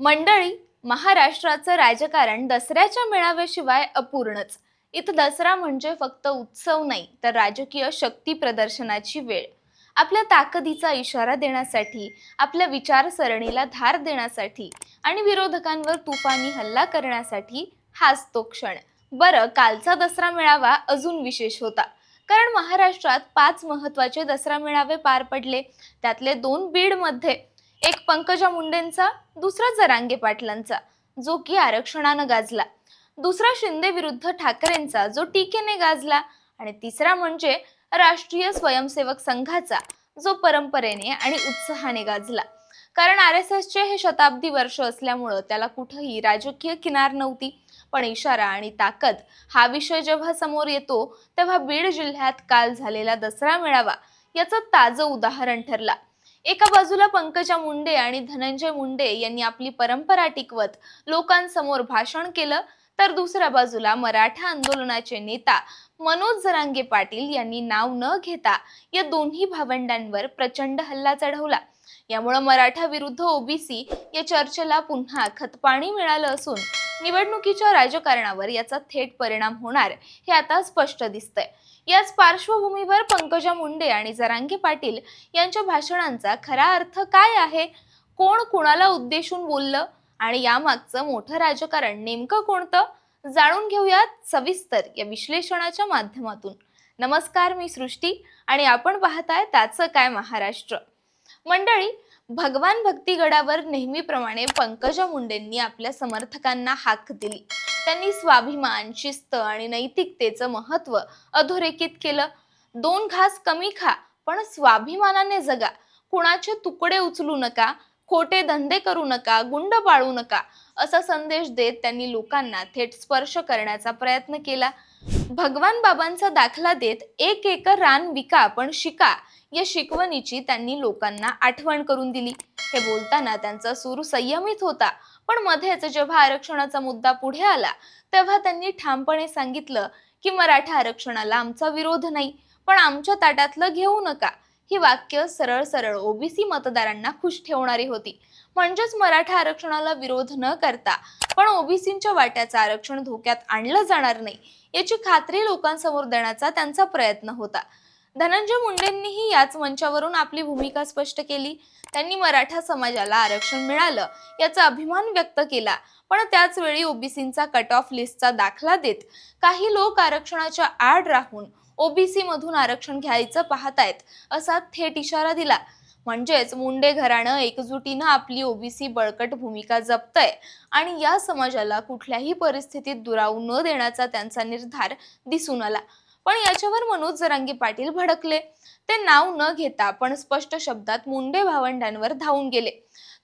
मंडळी महाराष्ट्राचं राजकारण दसऱ्याच्या मेळाव्याशिवाय अपूर्णच. इथं दसरा म्हणजे फक्त उत्सव नाही तर राजकीय शक्ती प्रदर्शनाची वेळ. आपल्या ताकदीचा इशारा देण्यासाठी आपल्या विचारसरणीला धार देण्यासाठी आणि विरोधकांवर तुफानी हल्ला करण्यासाठी हाच तो क्षण. बरं कालचा दसरा मेळावा अजून विशेष होता. कारण महाराष्ट्रात पाच महत्त्वाचे दसरा मेळावे पार पडले. त्यातले दोन बीडमध्ये एक पंकजा मुंडेंचा दुसरा जरांगे पाटलांचा जो की आरक्षणानं गाजला. दुसरा शिंदे विरुद्ध ठाकरेंचा जो टीकेने गाजला. आणि तिसरा म्हणजे राष्ट्रीय स्वयंसेवक संघाचा जो परंपरेने आणि उत्साहाने गाजला. कारण आर एस एसचे हे शताब्दी वर्ष असल्यामुळं त्याला कुठंही राजकीय किनार नव्हती पण इशारा आणि ताकद हा विषय जेव्हा समोर येतो तेव्हा बीड जिल्ह्यात काल झालेला दसरा मेळावा याचं ताजं उदाहरण ठरला. एका बाजूला पंकजा मुंडे आणि धनंजय मुंडे यांनी आपली परंपरा टिकवत लोकांसमोर भाषण केलं तर दुसऱ्या बाजूला मराठा आंदोलनाचे नेता मनोज जरांगे पाटील यांनी नाव न घेता या दोन्ही भावंडांवर प्रचंड हल्ला चढवला. यामुळं मराठा विरुद्ध ओबीसी या चर्चेला पुन्हा खतपाणी मिळालं असून निवडणुकीच्या राजकारणावर याचा थेट परिणाम होणार हे आता स्पष्ट दिसतंय. याच पार्श्वभूमीवर पंकजा मुंडे आणि जरांगे पाटील यांच्या भाषणांचा खरा अर्थ काय आहे? कोण कुणाला उद्देशून बोललं? आणि यामागचं मोठं राजकारण नेमकं कोणतं? जाणून घेऊयात सविस्तर या विश्लेषणाच्या माध्यमातून. नमस्कार मी सृष्टी आणि आपण पाहताय त्याचं काय महाराष्ट्र. मंडळी भगवान भक्तीगडावर नेहमीप्रमाणे पंकजा मुंडेंनी आपल्या समर्थकांना हाक दिली. त्यांनी स्वाभिमान शिस्त आणि नैतिकतेचं महत्त्व अधोरेखित केलं. दोन घास कमी खा पण स्वाभिमानाने जगा. कुणाचे तुकडे उचलू नका खोटे धंदे करू नका गुंड पाळू नका असा संदेश देत त्यांनी लोकांना थेट स्पर्श करण्याचा प्रयत्न केला. भगवान बाबांचा दाखला देत एक एकर रान विका पण शिका या शिकवणीची त्यांनी लोकांना आठवण करून दिली. हे बोलताना त्यांचा सूर संयमित होता. पण मध्येच जेव्हा आरक्षणाचा मुद्दा पुढे आला तेव्हा त्यांनी ठामपणे सांगितलं की मराठा आरक्षणाला आमचा विरोध नाही पण आमच्या ताटातलं घेऊ नका. ही वाक्य सरळ सरळ ओबीसी मतदारांना खुश ठेवणारी होती. म्हणजेच मराठा आरक्षणाला विरोध न करता पण ओबीसींच्या वाट्याचं आरक्षण धोक्यात आणलं जाणार नाही याची खात्री लोकांसमोर देण्याचा त्यांचा प्रयत्न होता. धनंजय मुंडेंनीही याच मंचावरून आपली भूमिका स्पष्ट केली. त्यांनी मराठा समाजाला आरक्षण मिळालं याचा अभिमान व्यक्त केला पण त्याच वेळी ओबीसींचा कट ऑफ लिस्टचा दाखला देत काही लोक आरक्षणाच्या आड राहून ओबीसी मधून आरक्षण घ्यायचं पाहतायत असा थेट इशारा दिला. म्हणजेच मुंडे घराणं एकजुटीनं आपली ओबीसी बळकट भूमिका जपतय आणि या समाजाला कुठल्याही परिस्थितीत दुरावू न देण्याचा त्यांचा निर्धार दिसून आला. पण याच्यावर मनोज जरांगी पाटील भडकले. ते नाव न घेता पण स्पष्ट शब्दात मुंडे भावंडांवर धावून गेले.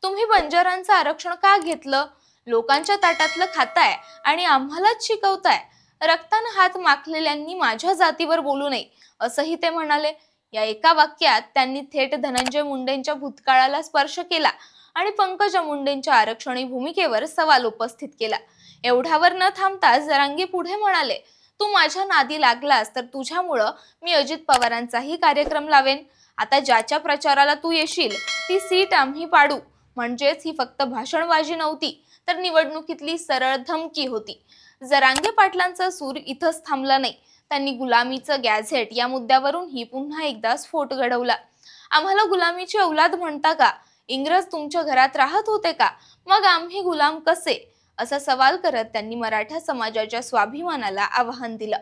तुम्ही बंजारांचं आरक्षण का घेतलं? लोकांच्या ताटातलं खाताय आणि आम्हालाच शिकवताय. रक्तानं हात माखलेल्यांनी माझ्या जातीवर बोलू नये असंही ते म्हणाले. या एका वाक्यात त्यांनी थेट धनंजय मुंडेंच्या भूतकाळाला स्पर्श केला आणि पंकजा मुंडेंच्या आरक्षणी भूमिकेवर सवाल उपस्थित केला. एवढ्यावर न थांबता जरांगे पुढे म्हणाले तू माझ्या नादी लागलास तर तुझ्यामुळं मी अजित पवारांचाही कार्यक्रम लावेन. आता ज्याच्या प्रचाराला तू येशील ती सीट आम्ही पाडू. म्हणजेच ही फक्त भाषणबाजी नव्हती तर निवडणुकीतली सरळ धमकी होती. जरांगे पाटलांचा सूर इथंच थांबला नाही. त्यांनी गुलामीचं गॅझेट या मुद्द्यावरून ही पुन्हा एकदा स्फोट घडवला. आम्हाला गुलामीची औलाद म्हणता का? इंग्रज तुमच्या घरात राहत होते का? मग आम्ही गुलाम कसे? असा सवाल करत त्यांनी मराठा समाजाच्या स्वाभिमानाला आव्हान दिलं.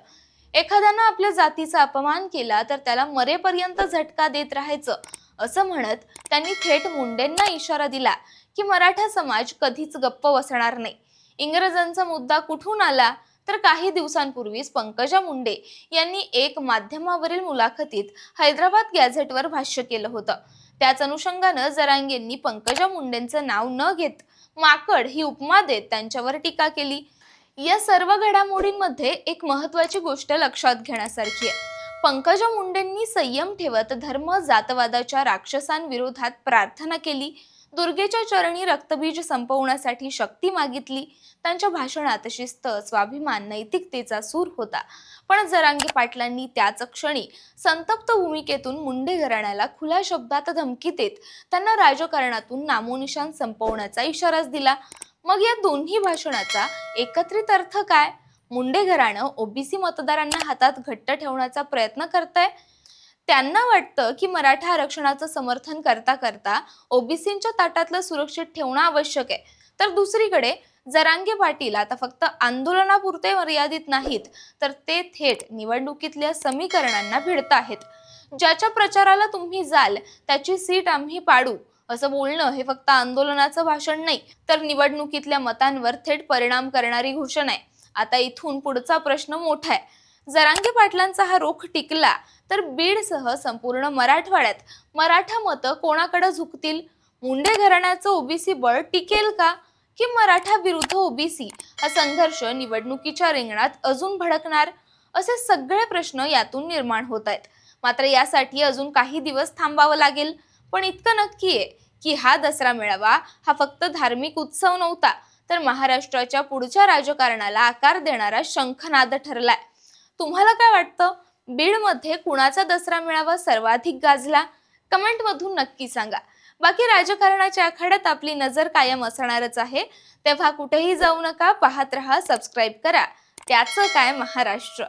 एखाद्यानं आपल्या जातीचा अपमान केला तर त्याला मरेपर्यंत झटका देत राहायचं असं म्हणत त्यांनी थेट मुंडेंना इशारा दिला. की मराठा समाज कधीच गप्प बसणार नाही. इंग्रजांचा मुद्दा कुठून आला? तर काही दिवसांपूर्वीच पंकजा मुंडे यांनी एक माध्यमावरील मुलाखतीत हैदराबाद गॅझेटवर भाष्य केलं होतं. त्याच अनुषंगानं जरांगेंनी पंकजा मुंडेंचं नाव न घेत माकड ही उपमा देत त्यांच्यावर टीका केली. या सर्व घडामोडींमध्ये एक महत्वाची गोष्ट लक्षात घेण्यासारखी आहे. पंकजा मुंडेंनी संयम ठेवत धर्म जातवादाच्या राक्षसांविरोधात प्रार्थना केली. दुर्गेच्या चरणी रक्तबीज संपवण्यासाठी शक्ती मागितली. त्यांच्या भाषणात शिस्त स्वाभिमान नैतिकतेचा सूर होता. पण जरांगे पाटलांनी त्याच क्षणी संतप्त भूमिकेतून मुंडे घराण्याला खुल्या शब्दात धमकी देत त्यांना राजकारणातून नामोनिशान संपवण्याचा इशाराच दिला. मग या दोन्ही भाषणाचा एकत्रित अर्थ काय? मुंडे घराणं ओबीसी मतदारांना हातात घट्ट ठेवण्याचा प्रयत्न करतंय? त्यांना वाटतं की मराठा आरक्षणाचं समर्थन करता करता ओबीसींच्या ताटातलं सुरक्षित ठेवणं आवश्यक आहे. तर दुसरीकडे जरांगे पाटील आता फक्त आंदोलनापुरते मर्यादित नाहीत तर ते थेट निवडणुकीतल्या समीकरणांना भिडत आहेत. ज्याच्या प्रचाराला तुम्ही जाल त्याची सीट आम्ही पाडू असं बोलणं हे फक्त आंदोलनाचं भाषण नाही तर निवडणुकीतल्या मतांवर थेट परिणाम करणारी घोषणा आहे. आता इथून पुढचा प्रश्न मोठा आहे. जरांगे पाटलांचा हा रोख टिकला तर बीडसह संपूर्ण मराठवाड्यात मराठा मतं कोणाकडे झुकतील? मुंडे घराण्याचं ओबीसी बळ टिकेल का? की मराठा विरुद्ध ओबीसी? हा संघर्ष निवडणुकीच्या रिंगणात अजून भडकणार? असे सगळे प्रश्न यातून निर्माण होत आहेत. मात्र यासाठी अजून काही दिवस थांबावं लागेल. पण इतकं नक्की आहे की हा दसरा मेळावा हा फक्त धार्मिक उत्सव नव्हता तर महाराष्ट्राच्या पुढच्या राजकारणाला आकार देणारा शंखनाद ठरलाय. तुम्हाला काय वाटतं? बीडमध्ये कुणाचा दसरा मेळावा सर्वाधिक गाजला? कमेंटमधून नक्की सांगा. बाकी राजकारणाच्या आखाड्यात आपली नजर कायम असणारच आहे. तेव्हा कुठेही जाऊ नका पाहत रहा सबस्क्राईब करा. त्याचं काय महाराष्ट्र?